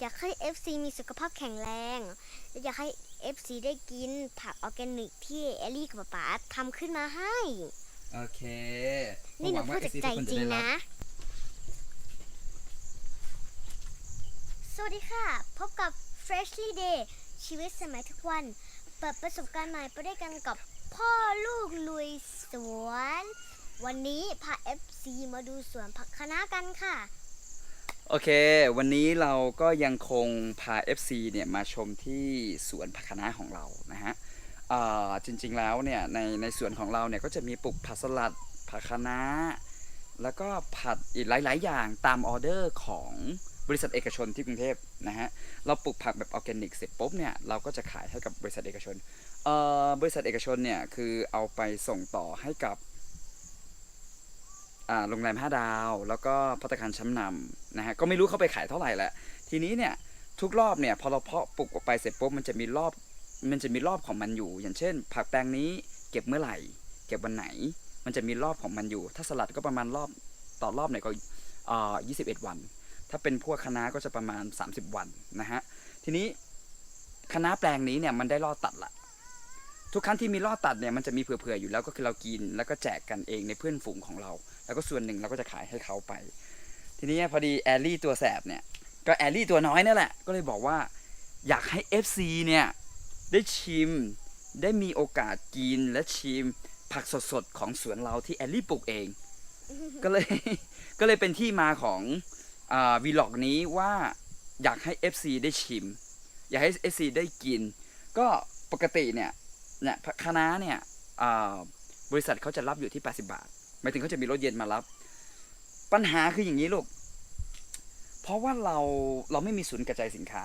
อยากให้ FC มีสุขภาพแข็งแรงและอยากให้ FC ได้กินผักออร์แกนิกที่เอลลี่กับป๊าป๊าทำขึ้นมาให้ โอเคนี่หนูวังพูว่าดจาก FC ใจทุกคนจริงได้นะ สวัสดีค่ะ พบกับ Freshly Day ชีวิตสมัยทุกวัน เปิดประสบการณ์ใหม่ไปด้วยกันกับพ่อลูกลุยสวน วันนี้พา FC มาดูสวนผักคะน้ากันค่ะ โอเค วันนี้เราก็ยังคงพา FC เนี่ยมาชมที่สวนผักคะน้าของเรานะฮะอ่าจริงๆแล้วเนี่ยในในสวนของเราเนี่ยก็จะมีปลูกผักสลัดผักคะน้า แล้วก็ผัดอีกหลาย ๆ อย่างตามออเดอร์ของบริษัทเอกชนที่กรุงเทพนะฮะ เราปลูกผักแบบออร์แกนิกเสร็จปุ๊บเนี่ยเราก็จะขายให้กับบริษัทเอกชน บริษัทเอกชนเนี่ยคือเอาไปส่งต่อให้กับ โรงแรม5ดาว แล้วก็พัตตาคารชั้นนำนะฮะก็ไม่รู้เขาไปขายเท่าไหร่แหละ ทีนี้เนี่ยทุกรอบเนี่ยพอเราเพาะปลูกออกไปเสร็จปุ๊บมันจะมีรอบมันจะมีรอบของมันอยู่ อย่างเช่น ผักแปลงนี้เก็บเมื่อไหร่ เก็บวันไหน มันจะมีรอบของมันอยู่ ถ้าสลัดก็ประมาณรอบต่อรอบเนี่ยก็อ่า21วัน ถ้าเป็นพวกคะน้าก็จะประมาณ 30 วันนะฮะทีนี้คะน้าแปลงนี้เนี่ยมันได้ลอดตัดละ ทุกครั้งที่มีลอดตัดเนี่ยมันจะมีเผื่อๆอยู่แล้วก็คือเรากินแล้วก็แจกกันเองในเพื่อนฝูงของเรา แล้วก็ส่วนหนึ่งเราก็จะขายให้เขาไป ทีนี้พอดีแอลลี่ตัวแสบเนี่ยก็แอลลี่ตัวน้อยนั่นแหละก็เลยบอกว่าอยากให้ FC เนี่ยได้ชิมได้มีโอกาสกินและชิมผักสดๆของสวนเราที่แอลลี่ปลูกเอง ก็เลยก็เลยเป็นที่มาของวีล็อกนี้ว่าอยากให้ FC ได้ชิม อยากให้ FC ได้กิน ก็ปกติเนี่ย เนี่ยคณะเนี่ยบริษัทเขาจะรับอยู่ที่ 80 บาทหมายถึงเขาจะมีรถเย็นมารับ ปัญหาคืออย่างนี้ลูก เพราะว่าเราเราไม่มีศูนย์กระจายสินค้า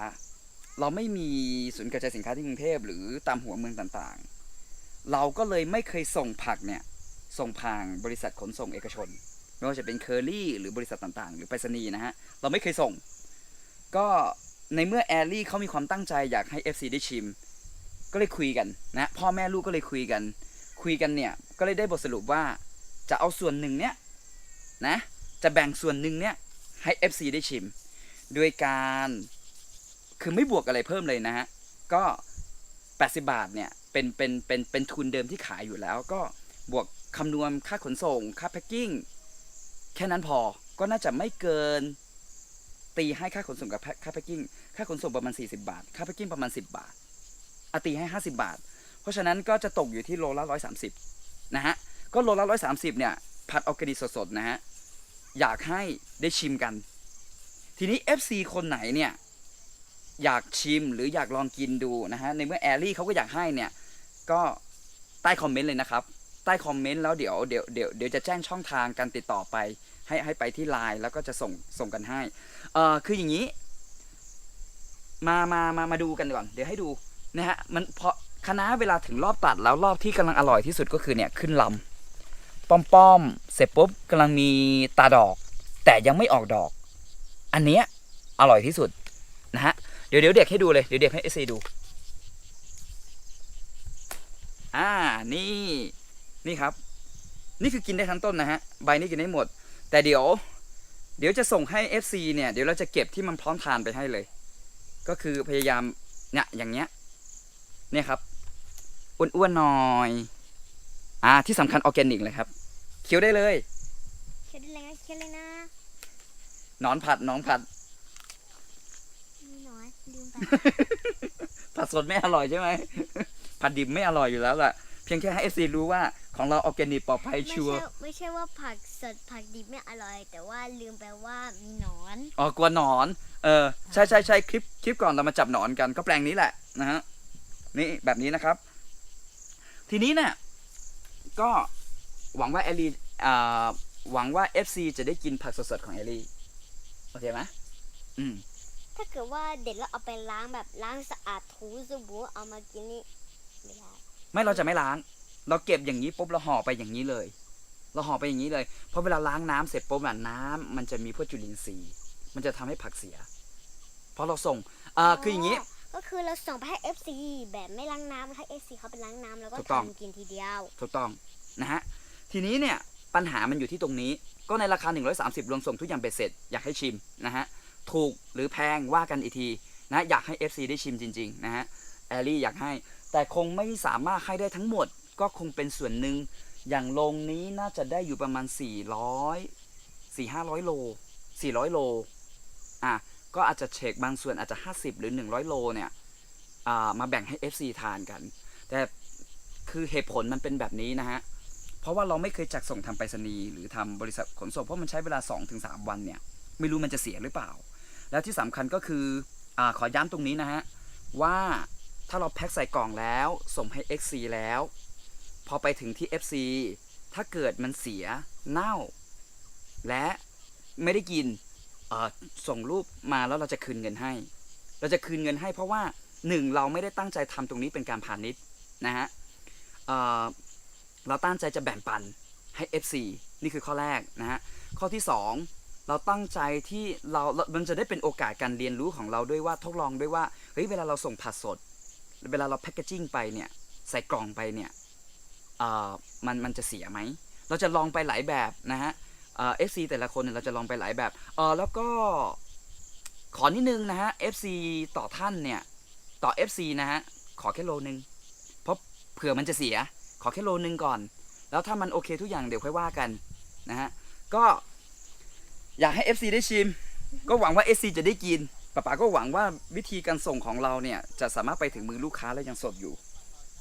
เราไม่มีศูนย์กระจายสินค้าที่กรุงเทพหรือตามหัวเมืองต่างๆ เราก็เลยไม่เคยส่งผักเนี่ยส่งผ่านบริษัทขนส่งเอกชน ไม่ว่าจะเป็นเคอรี่หรือบริษัทต่างๆ หรือไปรษณีย์นะฮะ เราไม่เคยส่ง ก็ในเมื่อแอลลี่เขามีความตั้งใจอยากให้ FC ได้ชิม ก็เลยคุยกันนะพ่อแม่ลูกก็เลยคุยกัน คุยกันเนี่ยก็เลยได้บทสรุปว่าจะเอาส่วนหนึ่งเนี่ยนะจะแบ่งส่วนหนึ่งเนี่ยให้ FC ได้ชิม โดยการคือไม่บวกอะไรเพิ่มเลยนะฮะก็ 80 บาทเนี่ยเป็นเป็นเป็นเป็นทุนเดิมที่ขายอยู่แล้ว ก็บวกคำนวณค่าขนส่ง ค่าแพ็คกิ้งแค่นั้นพอก็น่าจะไม่เกินตีให้ค่าขนส่งกับค่าแพ็คกิ้งค่าขนส่งประมาณ 40 บาท ค่าแพ็คกิ้งประมาณ 10 บาท อตีให้ 50 บาท เพราะฉะนั้นก็จะตกอยู่ที่โลละ130 นะฮะ ก็โลละ 130 เนี่ย ผัดออร์แกนิกสดๆ นะฮะ อยากให้ได้ชิมกัน ทีนี้ FC คนไหนเนี่ย อยากชิมหรืออยากลองกินดูนะฮะ ในเมื่อแอลลี่เขาก็อยากให้เนี่ย ก็ใต้คอมเมนต์เลยนะครับ ใต้คอมเมนต์แล้วเดี๋ยวเดี๋ยวเดี๋ยวเดี๋ยวจะแจ้งช่องทางการติดต่อไป ให้ให้ไปที่ไลน์แล้วก็จะส่งส่งกันให้ เอ่อคืออย่างนี้ มามามามาดูกันก่อน เดี๋ยวให้ดู นะฮะมันเพราะคณะเวลาถึงรอบตัดแล้วรอบที่กำลังอร่อยที่สุดก็คือเนี่ยขึ้นลำป้อมป้อมๆเสร็จปุ๊บกำลังมีตาดอก แต่ยังไม่ออกดอก อันเนี้ยอร่อยที่สุดนะฮะเดี๋ยวเดี๋ยวเด็กให้ดูเลยเดี๋ยวเด็กให้เอซีดูอ่านี่นี่ครับ นี่คือกินได้ทั้งต้นนะฮะใบนี้กินได้หมด แต่เดี๋ยว เดี๋ยวจะส่งให้ FC เนี่ยเดี๋ยวเราจะเก็บที่มันพร้อมทานไปให้เลย ก็คือพยายามเนี่ยอย่างเงี้ย เนี่ยครับอ้วนๆหน่อยอ่าที่สำคัญออร์แกนิกเลยครับเคี้ยวได้เลยเขียนได้เลยนะเขียนเลยนะหนอนผัดหนอนผัดมีน้อยลืมไปผัดสดไม่อร่อยใช่ไหมผัดดิบไม่อร่อยอยู่แล้วล่ะเพียงแค่ให้ FC รู้ว่าของเราออร์แกนิกปลอดภัยไม่ชัวร์ใช่ไม่ใช่ว่าผักสดผักดิบไม่อร่อย แต่ว่าลืมไปว่ามีหนอนอ๋อกลัวหนอน เออใช่ใช่ใช่คลิปคลิปก่อนเรามาจับหนอนกันก็แปลงนี้แหละนะฮะ นี่แบบนี้นะครับ ทีนี้เนี่ยก็หวังว่าแอลลี่อ่าหวังว่า FC จะได้กินผักสดๆของแอลลี่โอเคไหมอืมถ้าเกิดว่าเด็ดแล้วเอาไปล้างแบบล้างสะอาดถูสบู่เอามากินนี่ไม่ได้ไม่เราจะไม่ล้าง เราเก็บอย่างนี้ปุ๊บเราห่อไปอย่างนี้เลย เราห่อไปอย่างนี้เลยเพราะเวลาล้างน้ำเสร็จปุ๊บอะน้ำมันจะมีพวกจุลินทรีย์ มันจะทำให้ผักเสีย เพราะเราส่งอ่าคืออย่างนี้ ก็คือเราส่งไปให้ FC แบบไม่ล้างน้ำให้ FC เขาไปล้างน้ำแล้วก็ถูกต้อง ทำกินทีเดียว ถูกต้องนะฮะทีนี้เนี่ยปัญหามันอยู่ที่ตรงนี้ ก็ในราคา 130 รวมส่งทุกอย่างเบ็ดเสร็จอยากให้ชิมนะฮะถูกหรือแพงว่ากันอีกทีนะอยากให้ FC ได้ชิมจริง ๆ นะฮะแอลลี่อยากให้ แต่คงไม่สามารถให้ได้ทั้งหมด ก็คงเป็นส่วนหนึ่งอย่างโรงนี้น่าจะได้อยู่ประมาณ 400 4 500 โล 400 โลอะ ก็อาจจะเช็คบางส่วนอาจจะ 50 หรือ 100 โลเนี่ยมาแบ่งให้ FC ทานกัน แต่คือเหตุผลมันเป็นแบบนี้นะฮะ เพราะว่าเราไม่เคยจัดส่งทางไปรษณีย์หรือทำบริษัทขนส่งเพราะมันใช้เวลา 2-3 วันเนี่ย ไม่รู้มันจะเสียหรือเปล่า แล้วที่สำคัญก็คืออขอย้ำตรงนี้นะฮะ ว่าถ้าเราแพ็คใส่กล่องแล้วส่งให้ XC แล้ว พอไปถึงที่ FC ถ้าเกิดมันเสียเน่า และไม่ได้กิน ส่งรูปมาแล้วเราจะคืนเงินให้ เราจะคืนเงินให้เพราะว่าหนึ่งเราไม่ได้ตั้งใจทำตรงนี้เป็นการพาณิชย์นะฮะเเราตั้งใจจะแบ่งปันให้ FC นี่คือข้อแรกนะฮะข้อที่สองเราตั้งใจที่เรา มันจะได้เป็นโอกาสการเรียนรู้ของเราด้วยว่าทดลองด้วยว่าเฮ้ยเวลาเราส่งผัดสด เวลาเราแพคเกจิ้งไปเนี่ยใส่กล่องไปเนี่ยมันมันจะเสียไหม เราจะลองไปหลายแบบนะฮะ เอฟซีแต่ละคนเนี่ยเราจะลองไปหลายแบบเออแล้วก็ขอนิดนึงนะฮะ FC ต่อท่านเนี่ย ต่อ FC นะฮะ ขอแค่โลนึง เพราะเผื่อมันจะเสีย ขอแค่โลนึงก่อน แล้วถ้ามันโอเคทุกอย่างเดี๋ยวค่อยว่ากันนะฮะ ก็อยากให้ FC ได้ชิม ก็หวังว่า FC จะได้กินป้าป๋าก็หวังว่าวิธีการส่งของเราเนี่ย จะสามารถไปถึงมือลูกค้าแล้วยังสดอยู่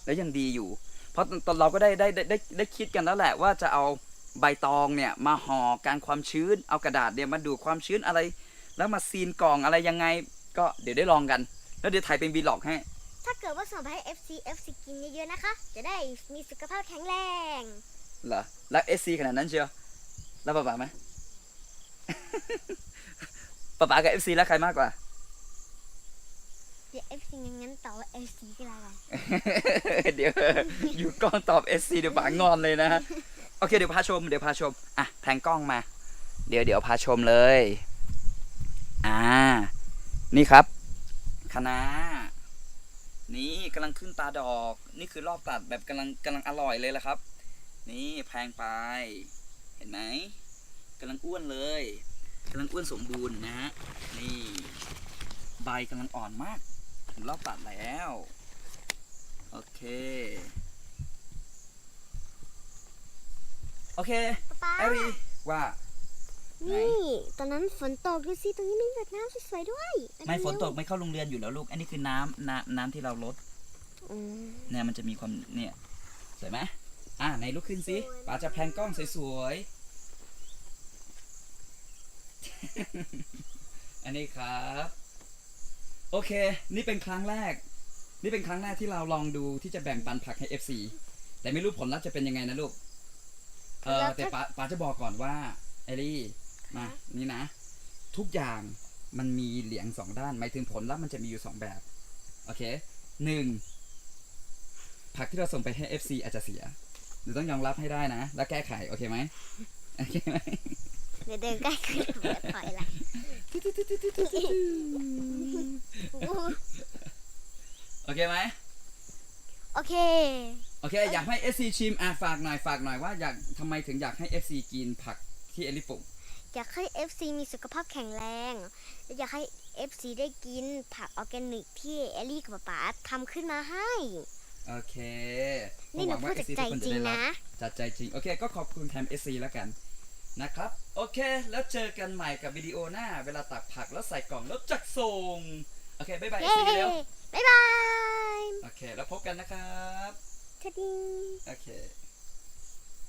และยังดีอยู่ เพราะตอนเราก็ได้ได้ได้ได้ได้คิดกันแล้วแหละว่าจะเอา ใบตองเนี่ยมาห่อการความชื้น เอากระดาษเนี่ยมาดูดความชื้นอะไร แล้วมาซีนกล่องอะไรยังไง ก็เดี๋ยวได้ลองกัน แล้วเดี๋ยวถ่ายเป็นวีล็อกให้ ถ้าเกิดว่าส่งไปให้ FC FC กินเยอะๆนะคะ จะได้มีสุขภาพแข็งแรงเหรอรักเอซีขนาดนั้นเชียวแล้วป๊าป๋าไหม ป๊าป๋ากับเอฟซีแล้วใครมากกว่า เดี๋ยว FC งั้นๆต่อว่า FC ก็แล้วกัน เดี๋ยวอยู่กล้องตอบเอซีเดี๋ยวป๋างอนเลยนะฮะ โอเคเดี๋ยวพาชมเดี๋ยวพาชมอะแพงกล้องมา เดี๋ยวเดี๋ยวพาชมเลย อ่า นี่ครับคณะนี่กำลังขึ้นตาดอก นี่คือรอบตัดแบบกำลังกำลังอร่อยเลยละครับ นี่แพงไป เห็นไหมกำลังอ้วนเลยกำลังอ้วนสมบูรณ์นะฮะนี่ใบกำลังอ่อนมากถึงรอบตัดแล้ว โอเค โอเคป๊าไอรีว่าไหนนี่ ตอนนั้นฝนตกดูสิตรงนี้มีแบบน้ำสวยๆด้วยไม่ฝนตกไม่เข้าโรงเรียนอยู่แล้วลูก อันนี้คือน้ำน้ำน้ำที่เราลดอืมเนี่ยมันจะมีความเนี่ยสวยไหมอะไหนลุกขึ้นสิป๋าจะแพนกล้องสวยๆ อันนี้ครับ โอเค นี่เป็นครั้งแรก นี่เป็นครั้งแรกที่เราลองดูที่จะแบ่งปันผักให้ FC แต่ไม่รู้ผลลัพธ์จะเป็นยังไงนะลูก เออแต่ป๋าป๋าจะบอกก่อนว่าเอลี่มานี่นะ ทุกอย่างมันมีเหลียงสองด้านหมายถึงผลลัพธ์มันจะมีอยู่สองแบบโอเคหนึ่งผักที่เราส่งไปให้ FC อาจจะเสียหรือต้องยอมรับให้ได้นะ แล้วแก้ไขโอเคไหมโอเคไหม เดี๋ยวเดินใกล้ขึ้นเดี๋ยวถอยหลังโอเคไหม โอเค โอเคอยากให้ FC ชิมอะฝากหน่อยฝากหน่อยว่าอยากทำไมถึงอยากให้ FC กินผักที่เอลิปลูกอยากให้ FC มีสุขภาพแข็งแรงและอยากให้ FC ได้กินผักออร์แกนิกที่เอลลี่กับป๊าป๊าทำขึ้นมาให้ โอเคนี่หนูก็หวังพูว่าดจาก FC ใจทุกคนจริงได้นะจัดใจจริง โอเค ก็ขอบคุณแทน SC แล้วกันนะครับ โอเค แล้วเจอกันใหม่กับวิดีโอหน้า เวลาตักผักแล้วใส่กล่องแล้วจักส่ง โอเค บ๊ายบายเย้ SC เร็วบ๊ายบาย โอเค แล้วพบกันนะครับ Ka-ding. Okay.